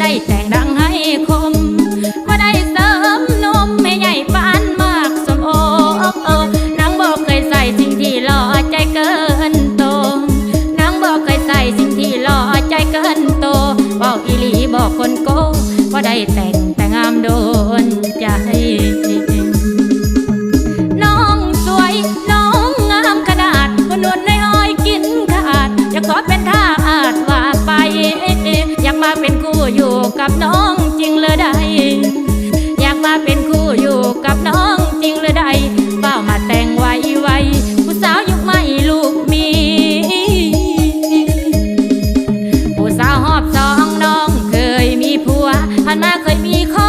ได้แต่งดังให้คมว่าได้เสริมนมไม่ใหญ่ปานมากสมโอโอนางบอกเคยใส่สิ่งที่หล่อใจเกินโตนางบอกเคยใส่สิ่งที่หล่อใจเกินโตบอกอีหลีบอกคนโก้ว่าได้แต่งแต่งามโดนใจน้องสวยน้องงามขอเป็นทา เป็นคู่อยู่กับน้องจริงหรือใดเฝ้ามาแต่งไว้ไว้ผู้สาวยุคไม่ลูกมี ผู้สาวหอบสองน้องเคยมีผัวหันมาเคยมีข้อ